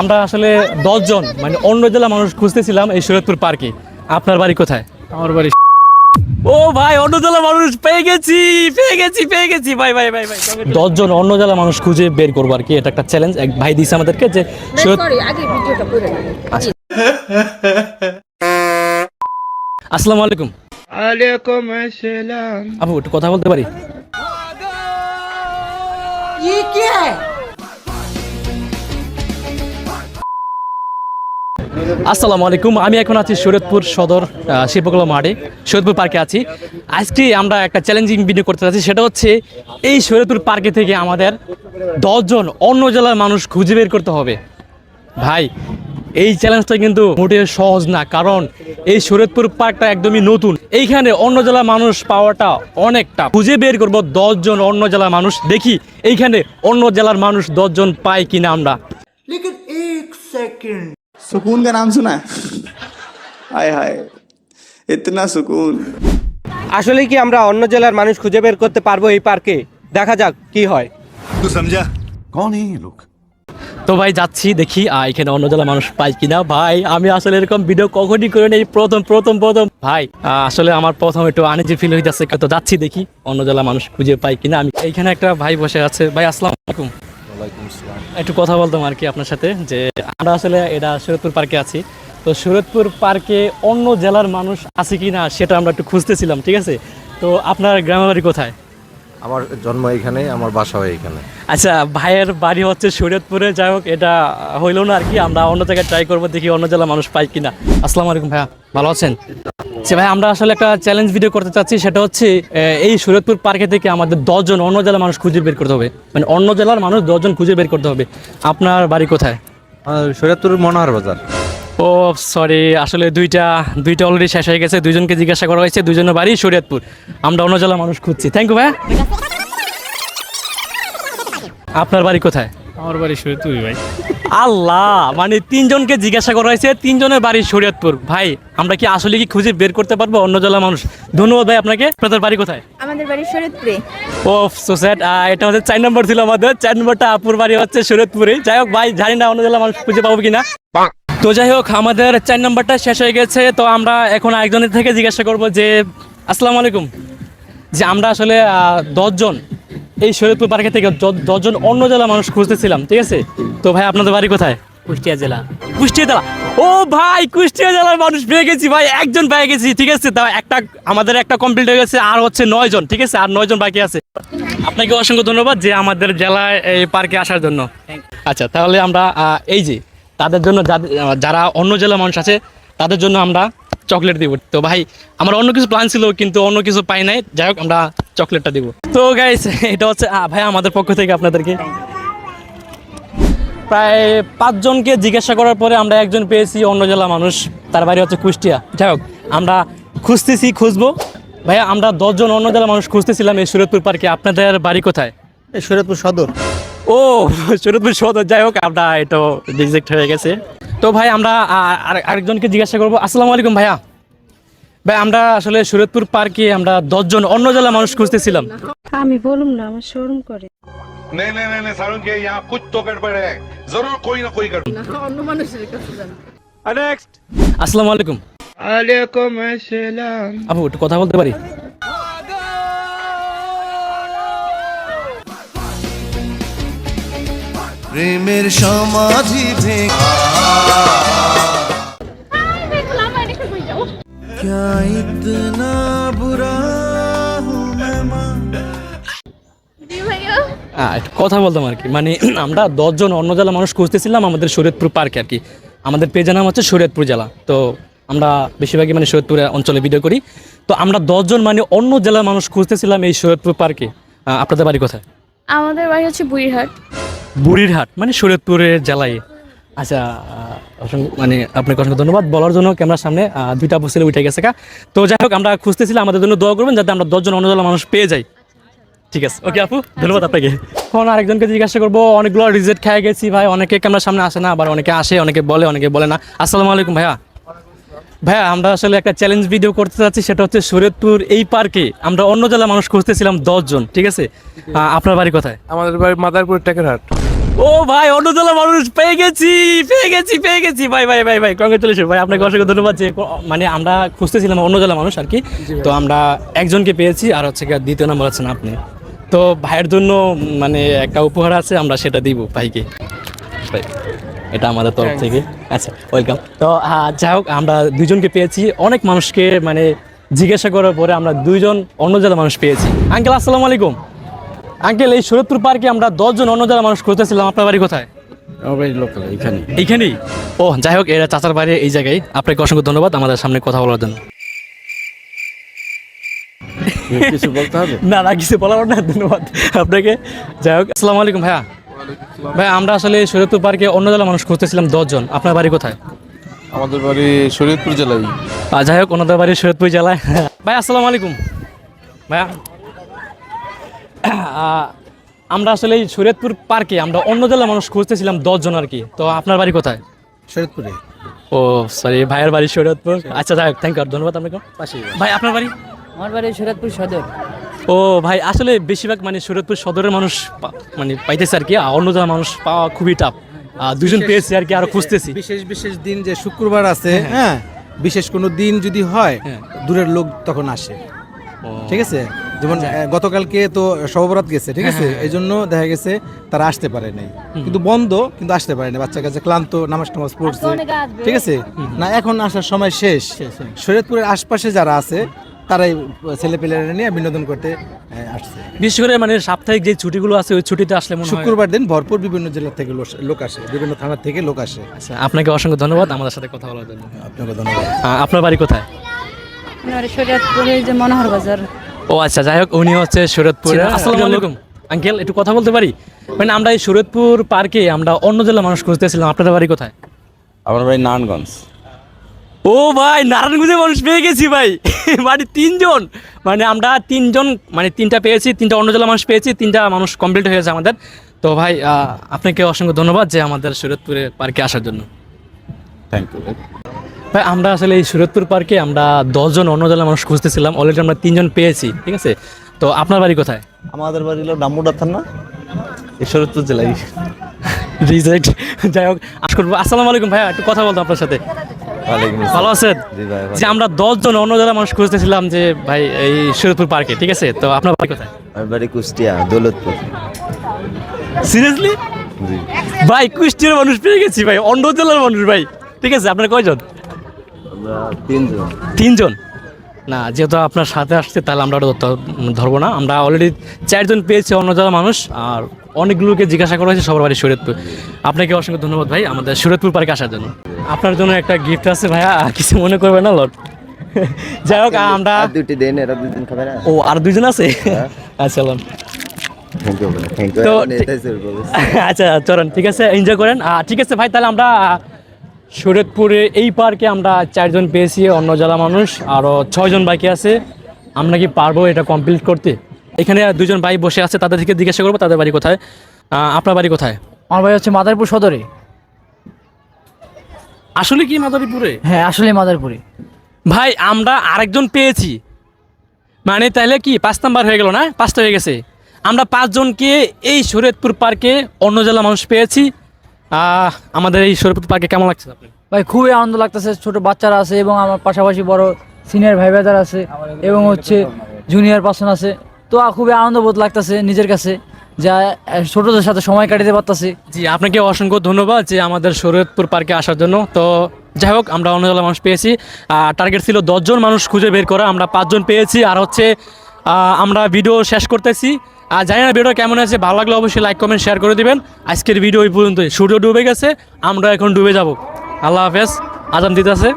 আমরা আসলে দশজন মানে অন্য জেলা মানুষ খুঁজতেছিলাম এই সৈয়দপুর পার্কে। আপনার বাড়ি কোথায়? আমার বাড়ি ও ভাই অন্য জেলা মানুষ পেয়ে গেছি পেয়ে গেছি পেয়ে গেছি। ভাই ভাই ভাই ভাই দশজন অন্য জেলা মানুষ খুঁজে বের করব আর কি এটা একটা চ্যালেঞ্জ এক ভাই দিয়েছে আমাদেরকে যে আচ্ছা। আসসালামু আলাইকুম। আলাইকুম আসসালাম। আপু একটু কথা বলতে পারি? কি কে? আসসালামু আলাইকুম। আমি এখন আছি শরীয়তপুর সদর শিল্পকলা মাঠে, শরীয়তপুর পার্কে আছি। আজকে আমরা একটা চ্যালেঞ্জিং ভিডিও করতে যাচ্ছি, সেটা হচ্ছে এই শরীয়তপুর পার্কে থেকে আমাদের দশজন অন্য জেলার মানুষ খুঁজে বের করতে হবে। ভাই, এই চ্যালেঞ্জটা কিন্তু মোটেও সহজ না, কারণ এই শরীয়তপুর পার্কটা একদমই নতুন। এইখানে অন্য জেলার মানুষ পাওয়াটা অনেকটা খুঁজে বের করব দশজন অন্য জেলার মানুষ, দেখি এইখানে অন্য জেলার মানুষ দশজন পাই কিনা আমরা। सुकून का नाम सुना है हाय हाय इतना सुकून আসলে কি আমরা অন্য জেলার মানুষ খুঁজে বের করতে পারবো এই পার্কে দেখা যাক কি হয় तू समझा कौन है ये लोग তো ভাই যাচ্ছি দেখি আহ, এখানে অন্য জেলা মানুষ পাই কিনা ভাই আমি আসলে এরকম ভিডিও কখনই করে নেই প্রথম প্রথম প্রথম ভাই আহ, আসলে আমার প্রথম একটু আনিজি ফিল হইতেছে তো যাচ্ছি দেখি অন্য জেলা মানুষ খুঁজে পাই কিনা আমি এইখানে একটা ভাই বসে আছে ভাই আসসালাম আলাইকুম একটু কথা বলতাম আর কি আপনার সাথে যে আমরা আসলে এটা পার্কে আছি। তো পার্কে অন্য জেলার মানুষ আছে কি না সেটা আমরা একটু খুঁজতেছিলাম ঠিক আছে? তো আপনার গ্রামের বাড়ি কোথায়? আমার জন্ম এখানে আমার বাসাও এখানে। আচ্ছা ভাইয়ের বাড়ি হচ্ছে শরীয়তপুরে যাই হোক এটা হইল না আর কি আমরা অন্য জায়গায় ট্রাই করব দেখি অন্য জেলা মানুষ পাই কিনা। আসসালামু আলাইকুম ভাইয়া ভালো আছেন? আচ্ছা ভাই আমরা আসলে একটা চ্যালেঞ্জ ভিডিও করতে চাচ্ছি সেটা হচ্ছে এই শরীয়তপুর পার্কে থেকে আমাদের দশজন অন্য জেলার মানুষ খুঁজে বের করতে হবে। মানে অন্য জেলার মানুষ দশজন খুঁজে বের করতে হবে। আপনার বাড়ি কোথায়? শরীয়তপুর মনোহর বাজার। ও সরি আসলে দুইটা দুইটা অলরেডি শেষ হয়ে গেছে। দুইজনকে জিজ্ঞাসা করা হয়েছে দুইজনের বাড়ি শরীয়তপুর আমরা অন্য জেলার মানুষ খুঁজছি। থ্যাংক ইউ ভাই। আপনার বাড়ি কোথায়? আমার বাড়ি তুই ভাই। আল্লাহ মানে তিনজনকে জিজ্ঞাসা করা হয়েছে তিনজনের বাড়ি শরীয়তপুর। ভাই আমরা কি আসলে কি খুঁজে বের করতে পারব অন্য জেলার মানুষ? ধন্যবাদ ভাই আপনাকে। আপনাদের বাড়ি কোথায়? আমাদের বাড়ি শরীরপুরে ও সো স্যাড এটা হচ্ছে চার নম্বর ছিল আমাদের। চার নম্বরটা আপুর বাড়ি হচ্ছে শরীয়তপুরে। যাই হোক ভাই জানি না অন্য জেলার মানুষ খুঁজে পাবো কিনা। তো যাই হোক আমাদের চার নম্বরটা শেষ হয়ে গেছে। তো আমরা এখন আরেকজনের থেকে জিজ্ঞাসা করব যে আসসালামু আলাইকুম। যে আমরা আসলে আহ, দশজন এই শরীয়তপুর পার্কে থেকে দশজন অন্য জেলা মানুষ খুঁজতেছিলাম ঠিক আছে? তো ভাই আপনাদের বাড়ি কোথায়? কুষ্টিয়া জেলা। কুষ্টিয়া জেলা। ও ভাই কুষ্টিয়া জেলার মানুষ পেয়ে গেছি ভাই একজন পেয়ে গেছি ঠিক আছে? তা একটা আমাদের একটা কমপ্লিট হয়ে গেছে আর হচ্ছে নয় জন ঠিক আছে? আর নয় জন বাকি আছে। আপনাকে অসংখ্য ধন্যবাদ যে আমাদের জেলায় এই পার্কে আসার জন্য। আচ্ছা তাহলে আমরা এই যে তাদের জন্য যারা অন্য জেলার মানুষ আছে তাদের জন্য আমরা চকলেট দিব। তো ভাই আমার অন্য কিছু প্ল্যান ছিল কিন্তু অন্য কিছু পাই নাই। যাই হোক আমরা চকলেটটা দিব। তো গাইস এটা হচ্ছে ভাই আমাদের পক্ষ থেকে আপনাদেরকে। প্রায় পাঁচজনকে জিজ্ঞাসা করার পরে আমরা একজন পেয়েছি অন্য জেলা মানুষ তার বাড়ি হচ্ছে কুষ্টিয়া। যাই হোক আমরা খুঁজতেছি খুঁজবো। ভাইয়া আমরা দশজন অন্য জেলা মানুষ খুঁজতেছিলাম এই সুরতপুর পার্কে। আপনাদের বাড়ি কোথায়? এই সুরতপুর সদর। ও সুরতপুর সদর। যাই হোক আমরা এটা ডিজেক্ট হয়ে গেছে। তো ভাই আমরা আরেকজনকে জিজ্ঞাসা করব। আসসালামু আলাইকুম ভাইয়া। ভাই আমরা আসলে সুরতপুর পার্কে আমরা দশজন অন্য জেলা মানুষ খুঁজতেছিলাম আমি বলুম না আমার শোরুম করে नहीं नहीं नहीं, नहीं सारुण के यहाँ कुछ तो गड़बड़ है जरूर कोई ना कोई गड़बड़ অন্য মানুষের কাছে যান নেক্সট আসসালামু আলাইকুম আলাইকুম আসসালাম আপু একটু কথা বলতে পারি প্রেমের সমাধি ভেঙে क्या इतना बुरा हूँ मैं माँ আহ, একটু কথা বলতাম আর কি মানে আমরা দশজন অন্য জেলা মানুষ খুঁজতেছিলাম আমাদের শরীয়তপুর পার্কে আর কি আমাদের পেজের নাম হচ্ছে শরীয়তপুর জেলা তো আমরা বেশিরভাগই মানে শরীয়তপুর অঞ্চলে ভিডিও করি তো আমরা দশজন মানে অন্য জেলার মানুষ খুঁজতেছিলাম এই শরীয়তপুর পার্কে আহ, আপনাদের বাড়ি কোথায় আমাদের বাড়ি হচ্ছে বুড়িরহাট বুড়িরহাট মানে শরীয়তপুরের জেলায় আচ্ছা অসংখ্য মানে আপনাকে অসংখ্য ধন্যবাদ। বলার জন্য ক্যামেরার সামনে দুইটা বসে উঠে গেছে তো যাই হোক, আমরা খুঁজতেছিলাম, আমাদের জন্য দোয়া করবেন যাতে আমরা দশজন অন্য মানুষ পেয়ে যাই। ঠিক আছে। ওকে, আপু, ধন্যবাদ আপনাকে। এখন আরেকজনকে জিজ্ঞাসা করব, অনেকগুলো রিজেক্ট খেয়ে গেছি ভাই, অনেকে ক্যামেরার সামনে আসে না, আবার অনেকে আসে, অনেকে বলে অনেকে বলে না। আসসালামু আলাইকুম ভাইয়া। ভাইয়া, আমরা আসলে একটা চ্যালেঞ্জ ভিডিও করতে চাচ্ছি সেটা হচ্ছে শরীয়তপুর এই পার্কে। আমরা অন্য জেলার মানুষ খুঁজতেছিলাম দশজন, ঠিক আছে? আপনার বাড়ি কোথায়? আমাদের বাড়ি মাদারপুর টেকেরহাট। ও ভাই অন্য জেলার মানুষ পেয়ে গেছি পেয়ে গেছি পেয়ে গেছি। ভাই ভাই ভাই ভাই কংগ্রেচুলেশন ভাই আপনাকে অসংখ্য ধন্যবাদ যে মানে আমরা খুঁজতেছিলাম অন্য জেলার মানুষ আর কি। তো আমরা একজনকে পেয়েছি আর হচ্ছে দ্বিতীয় নাম্বার আছেন আপনি। তো ভাইয়ের জন্য মানে একটা উপহার আছে আমরা সেটা দিব ভাইকে। ভাই, এটা আমাদের তরফ থেকে। আচ্ছা ওয়েলকাম তো যাই হোক আমরা দুজনকে পেয়েছি। অনেক মানুষকে মানে জিজ্ঞাসা করার পরে আমরা দুইজন অন্য জেলা মানুষ পেয়েছি। আঙ্কেল আসসালামু আলাইকুম। আঙ্কেল এই শরৎপুর পার্কে আমরা দশজন অন্য জেলার মানুষ খুঁজতেছিলাম আপনার বাড়ি কোথায়? লোকাল এখানে এইখানেই। ও যাই হোক এরা চাচার বাড়ি এই জায়গায়। আপনাকে অসংখ্য ধন্যবাদ আমাদের সামনে কথা বলার জন্য। কিছু বলতে হবে? না না কিছু বলার না ধন্যবাদ। আপনাকে যাই হোক আসসালামু আলাইকুম ভাইয়া। ভাই আমরা আসলে শরীয়তপুর পার্কে অন্য জেলার মানুষ খুঁজতেছিলাম দশজন। আপনার বাড়ি কোথায়? আমাদের বাড়ি শরীয়তপুর জেলায়। যাই হোক ওনাদের বাড়ি শরীয়তপুর জেলায়। ভাই আসসালামু আলাইকুম। ভাইয়া আমরা আসলে এই শরীয়তপুর পার্কে আমরা অন্য জেলার মানুষ খুঁজতেছিলাম দশজন আর কি। তো আপনার বাড়ি কোথায়? শরীয়তপুরে। ও সরি ভাইয়ের বাড়ি শরীয়তপুর। আচ্ছা যাই হোক থ্যাংক ইউ ধন্যবাদ আপনাকে। ভাই আপনার বাড়ি? আমার বাড়ি শরৎপুর সদর। ও ভাই আসলে বেশিরভাগ মানে শরীয়তপুর সদরের মানুষ মানে পাইতেছে আর কি। অন্য জেলার মানুষ পাওয়া খুবই টাফ দুজন পেয়েছি আর কি আরও খুঁজতেছি। বিশেষ বিশেষ দিন যে শুক্রবার আছে হ্যাঁ বিশেষ কোনো দিন যদি হয় হ্যাঁ। দূরের লোক তখন আসে। ও, ঠিক আছে? যেমন গতকালকে তো সবরাত গেছে ঠিক আছে? এই জন্য দেখা গেছে তারা আসতে পারে নাই। কিন্তু বন্ধ কিন্তু আসতে পারে না বাচ্চা কাছে ক্লান্ত নামাজ টামাজ পড়ছে ঠিক আছে? না এখন আসার সময় শেষ। শরীয়তপুরের আশপাশে যারা আছে তারাই ছেলে পেলেরা নিয়ে বিনোদন করতে আসছে। বিশেষ করে মানে সাপ্তাহিক যে ছুটিগুলো আছে ওই ছুটিতে আসলে শুক্রবার দিন ভরপুর বিভিন্ন জেলা থেকে লোক- আসে। বিভিন্ন থানা থেকে লোক আসে। আচ্ছা আপনাকে অসংখ্য ধন্যবাদ আমাদের সাথে কথা বলার জন্য। আপনাকে ধন্যবাদ। আপনার বাড়ি কোথায়? শরৎপুরে যে মনোহর বাজার। ও আচ্ছা যাই হোক উনি হচ্ছে শরৎপুর আসসালামু আলাইকুম। আঙ্কেল একটু কথা বলতে পারি? মানে আমরা এই শরৎপুর পার্কে আমরা অন্য জেলার মানুষ খুঁজতেছিলাম। আপনাদের বাড়ি কোথায়? আমার বাড়ি নারায়ণগঞ্জ। ও ভাই নারায়ণগঞ্জে মানুষ পেয়ে গেছি ভাই। মানে তিনজন। মানে আমরা তিনজন মানে তিনটা পেয়েছি তিনটা অন্য জেলার মানুষ পেয়েছি তিনটা মানুষ কমপ্লিট হয়েছে আমাদের। তো ভাই আপনাকে অসংখ্য ধন্যবাদ যে আমাদের সুরতপুরে পার্কে আসার জন্য। থ্যাংক ইউ ভাই আমরা আসলে এই সুরতপুর পার্কে আমরা দশজন অন্য জেলার মানুষ খুঁজতেছিলাম। অলরেডি আমরা তিনজন পেয়েছি ঠিক আছে? তো আপনার বাড়ি কোথায়? আমাদের বাড়ি হলো ডাম্বুডা থানা এই শরীয়তপুর জেলায়। রিজেক্ট যাই হোক আশ করব। আসসালামু আলাইকুম ভাইয়া একটু কথা বলতো আপনার সাথে। ভালো আছেন? যে আমরা দশজন অন্য জেলার মানুষ খুঁজতেছিলাম যে ভাই এই সুরতপুর পার্কে ঠিক আছে? তো আপনার বাড়ি কোথায়? আমার বাড়ি কুষ্টিয়া দৌলতপুর। সিরিয়াসলি ভাই কুষ্টিয়ার মানুষ পেয়ে গেছি ভাই অন্য জেলার মানুষ ভাই। ঠিক আছে আপনার কয়জন? তিনজন। না যেহেতু আপনার সাথে আসছে তাহলে আমরা ধরবো না। আমরা অলরেডি চারজন পেয়েছি অন্য জেলার মানুষ আর অনেকগুলোকে জিজ্ঞাসা করা হয়েছে সবার বাড়ি শরীয়তপুর আপনাকে অসংখ্য ধন্যবাদ ভাই আমাদের শরীয়তপুর পার্কে আসার জন্য। আপনার জন্য একটা গিফট আছে ভাইয়া কিছু মনে করবেন না লট যাই হোক আমরা দুটি দিন এরা দুদিন খাবে না। ও আর দুজন আছে? আচ্ছা ইউ থ্যাংক তো আচ্ছা চলেন ঠিক আছে এনজয় করেন। ঠিক আছে ভাই তাহলে আমরা শরীয়তপুরে এই পার্কে আমরা চারজন পেয়েছি অন্য জেলা মানুষ আরও ছয়জন বাকি আছে। আমরা কি পারব এটা কমপ্লিট করতে? এখানে দুজন ভাই বসে আছে তাদের থেকে জিজ্ঞাসা করব তাদের বাড়ি কোথায়? আপনার বাড়ি কোথায়? আমার বাড়ি হচ্ছে মাদারীপুর সদরে। আসলে কি মাদারীপুরে? হ্যাঁ আসলে মাদারীপুরে। ভাই আমরা আরেকজন পেয়েছি। মানে তাহলে কি পাঁচ নাম্বার হয়ে গেল না? পাঁচটা হয়ে গেছে। আমরা পাঁচজনকে এই শরীয়তপুর পার্কে অন্য জেলা মানুষ পেয়েছি। আমাদের এই শরীয়তপুর পার্কে কেমন লাগছে আপনি ভাই খুবই আনন্দ লাগতেছে ছোট বাচ্চারা আছে এবং আমার পাশাপাশি বড় সিনিয়র ভাই ব্রাদার আছে এবং হচ্ছে জুনিয়র পার্সন আছে। তো খুবই আনন্দ বোধ লাগতেছে নিজের কাছে যা ছোটদের সাথে সময় কাটাতে পারতাছি। জি আপনাকে অসংখ্য ধন্যবাদ যে আমাদের শরীয়তপুর পার্কে আসার জন্য। তো যাই হোক আমরা অন্য জেলা মানুষ পেয়েছি। টার্গেট ছিল দশজন মানুষ খুঁজে বের করা আমরা পাঁচজন পেয়েছি। আর হচ্ছে আমরা ভিডিও শেষ করতেছি। আর জানি না ভিডিওটা কেমন আছে ভালো লাগলে অবশ্যই লাইক কমেন্ট শেয়ার করে দিবেন। আজকের ভিডিও এই পর্যন্তই। সূর্য ডুবে গেছে, আমরা এখন ডুবে যাব। আল্লাহ হাফেজ, আজান দিতেছে।